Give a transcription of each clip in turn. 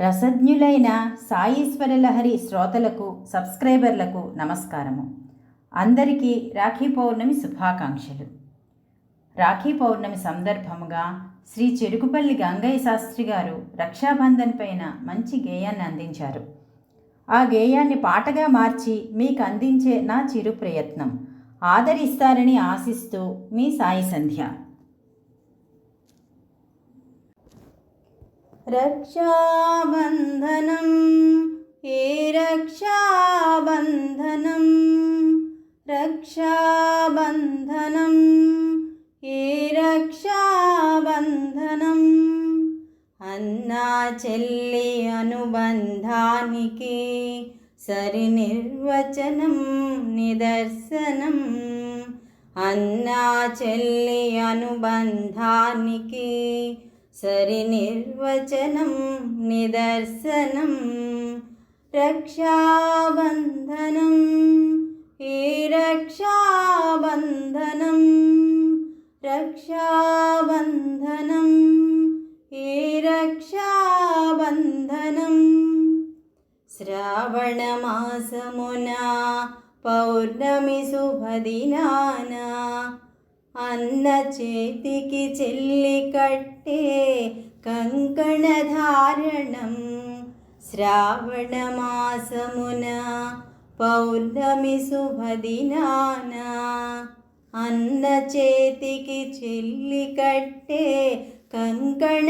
రసజ్ఞులైన సాయీశ్వరలహరి శ్రోతలకు సబ్స్క్రైబర్లకు నమస్కారము. అందరికీ రాఖీ పౌర్ణమి శుభాకాంక్షలు. రాఖీ పౌర్ణమి సందర్భముగా శ్రీ చెరుకుపల్లి గంగయ్య శాస్త్రి గారు రక్షాబంధన్ పైన మంచి గేయాన్ని అందించారు. ఆ గేయాన్ని పాటగా మార్చి మీకు అందించే నా చిరు ప్రయత్నం. ఆదరిస్తారని ఆశిస్తూ మీ సాయి సంధ్య. రక్షాబంధనం ఏ రక్షాబంధనం రక్షాబంధనం ఏ రక్షాబంధనం అన్నా చెల్లి అనుబంధానికి సరి నిర్వచనం నిదర్శనం అన్నా చెల్లి అనుబంధానికి सरिनिर्वचनं निदर्शनं रक्षाबन्धनं हे रक्षाबन्धनं रक्षाबन्धनं हे रक्षाबन्धनं श्रावणमासमुना पौर्णमि शुभदिनाना అన్న చేతికి చెల్లి కట్టే కంకణధారణం శ్రావణమాసమున పౌర్ణమి శుభదినాన. అన్న చేతికి చెల్లి కట్టే కంకణధారణం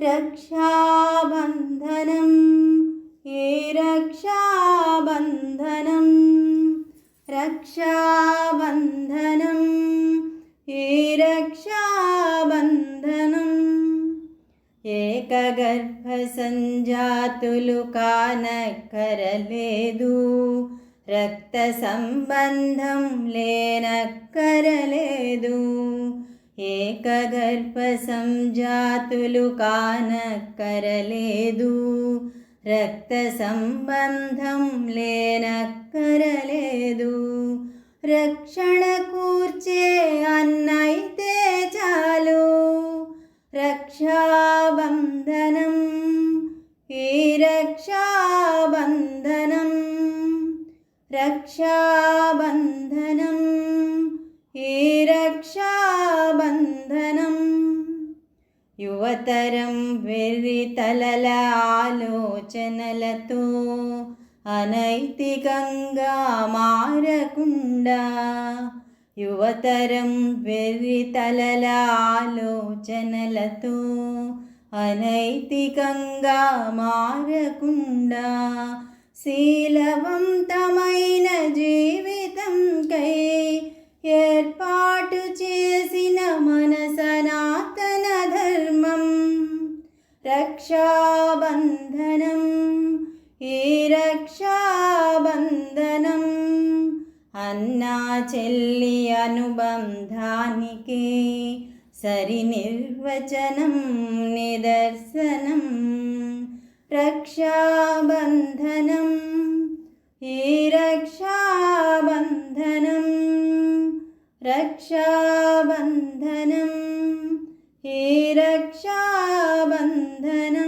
రక్షాబంధనం ఏ రక్షాబంధనం? రక్షా ఏకగర్భ సంజాతులు కానక్కరలేదు. రక్త సంబంధం లేనక్కరలేదు. ఏకగర్భ సంజాతులు కానక్కరలేదు. రక్త సంబంధం లేన రక్షాబంధనం ఏ రక్షాబంధనం యువతరం వెర్రి తలల ఆలోచనలతో అనైతికంగా మారకుండా యువతరం వెర్రి తలల ఆలోచనలతో అనైతికంగా మారకుండా శీలవంతం രക്ഷാബന്ധനം ഈ രക്ഷാബന്ധനം അന്നാ ചെല്ലി അനുബന്ധാനിക്ക്. സരി നിർവചനം നിദർശനം രക്ഷാബന്ധനം ഈ രക്ഷാബന്ധനം രക്ഷാബന്ധനം ഈ രക്ഷാ बन्धन